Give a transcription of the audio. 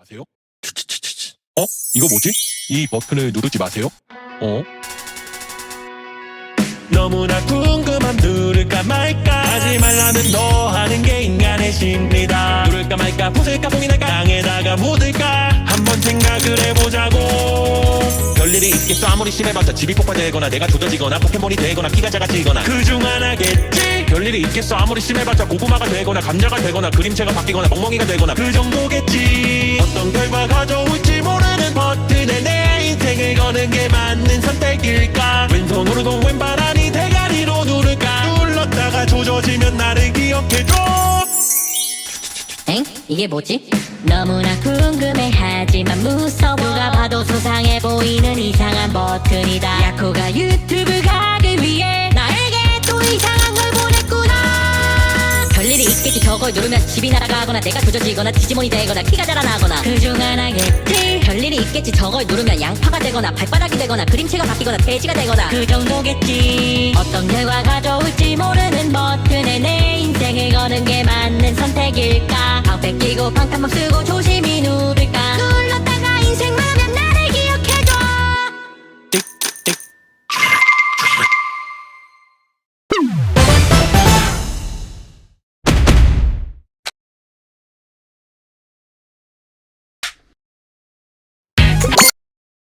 아세요? 치치치치치. 어? 이거 뭐지? 이 버튼을 누르지 마세요. 어? 너무나 궁금함 누를까 말까 하지 말라면 더 하는 게 인간의 심리다 누를까 말까 부술까 봉이 날까 땅에다가 묻을까 한번 생각을 해보자고 별일이 있겠어 아무리 심해봤자 집이 폭발되거나 내가 조져지거나 포켓몬이 되거나 키가 작아지거나 그중 하나겠지 별일이 있겠어 아무리 심해봤자 고구마가 되거나 감자가 되거나 그림체가 바뀌거나 멍멍이가 되거나 그 정도겠지 조져지면 나를 기억해줘. 엥? 이게 뭐지? 너무나 궁금해 하지만 무서워. 누가 봐도 수상해 보이는 이상한 버튼이다. 야코가 유튜브 가기 위해 나에게 또 이상한 걸 보냈구나. 별일이 있겠지. 저걸 누르면 집이 날아가거나 내가 조져지거나 디지몬이 되거나 키가 자라나거나. 그중 하나겠지. 별일이 있겠지. 저걸 누르면 양파가 되거나 발바닥이 되거나 그림체가 바뀌거나 돼지가 되거나. 그 정도겠지 어떤 결과 가져올지 모르는 버튼에 내 인생을 거는 게 맞는 선택일까? 방패 끼고 방탄복 쓰고 조심